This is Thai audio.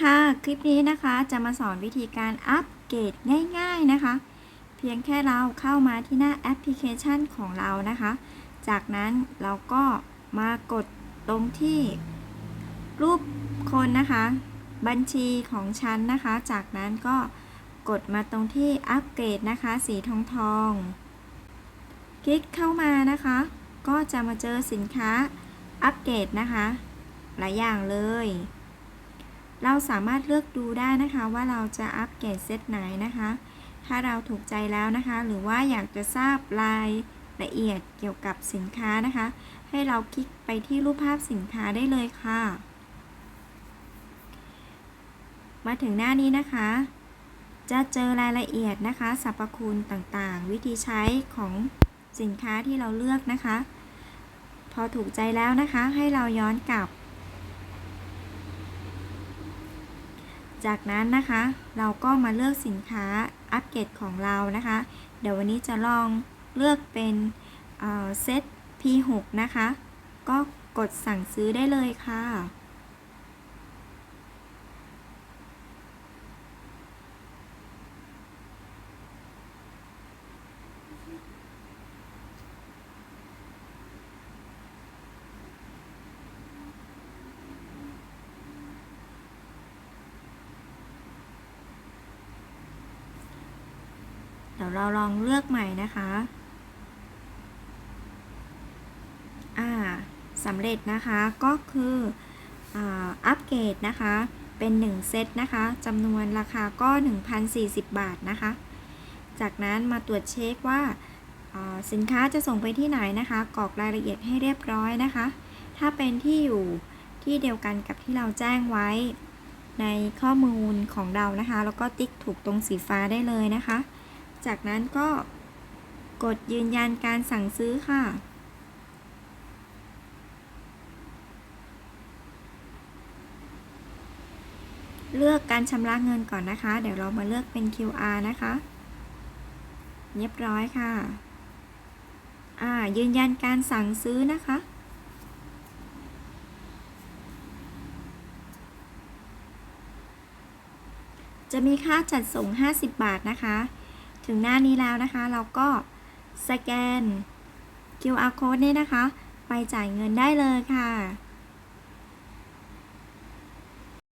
ค่ะ คลิปนี้นะคะจะมาสอนวิธีการอัปเกรดง่าย ๆนะคะ เพียงแค่เราเข้ามาที่หน้าแอปพลิเคชันของเรานะคะ จากนั้นเราก็มากดตรงที่รูปคนนะคะ บัญชีของฉันนะคะ จากนั้นก็กดมาตรงที่อัปเกรดนะคะ สีทองทองคลิกเข้ามานะคะ ก็จะมาเจอสินค้าอัปเกรดนะคะ หลายอย่างเลย เราสามารถเลือกดูได้นะคะว่าเราจะอัปเกรดเซตไหนนะคะ ถ้าเราถูกใจแล้วนะคะ หรือว่าอยากจะทราบรายละเอียดเกี่ยวกับสินค้านะคะ ให้เราคลิกไปที่รูปภาพสินค้าได้เลยค่ะ มาถึงหน้านี้นะคะ จะเจอรายละเอียดนะคะสรรพคุณต่างๆ วิธีใช้ของสินค้าที่เราเลือกนะคะ พอถูกใจแล้วนะคะ ให้เราย้อนกลับ จากนั้นนะคะเราก็มาเลือกสินค้าอัปเกรดของเรานะคะ เดี๋ยววันนี้จะลองเลือกเป็นเอ่อเซต P6 นะคะ ก็กดสั่งซื้อได้เลยค่ะ ดี๋ยวเราลองเลือกใหม่นะคะ อ่าสำเร็จนะคะก็คืออัปเกรดนะคะ เป็น1เซตนะคะจำนวนราคาก็ 1,040 บาทนะคะ จากนั้นมาตรวจเช็คว่าอ่าสินค้าจะส่งไปที่ไหนนะคะกรอกรายละเอียดให้เรียบร้อยนะคะ ถ้าเป็นที่อยู่ที่เดียวกันกับที่เราแจ้งไว้ ในข้อมูลของเรานะคะ แล้วก็ติ๊กถูกตรงสีฟ้าได้เลยนะคะ จากนั้นก็กดยืนยันการสั่งซื้อค่ะ เลือกการชำระเงินก่อนนะคะ เดี๋ยวเรามาเลือกเป็น QR นะคะ เรียบร้อยค่ะ อ่า ยืนยันการสั่งซื้อนะคะจะมีค่าจัดส่ง 50 บาทนะคะ ถึงหน้านี้แล้วนะคะ เราก็สแกน QR code นี่นะคะ ไปจ่ายเงินได้เลยค่ะ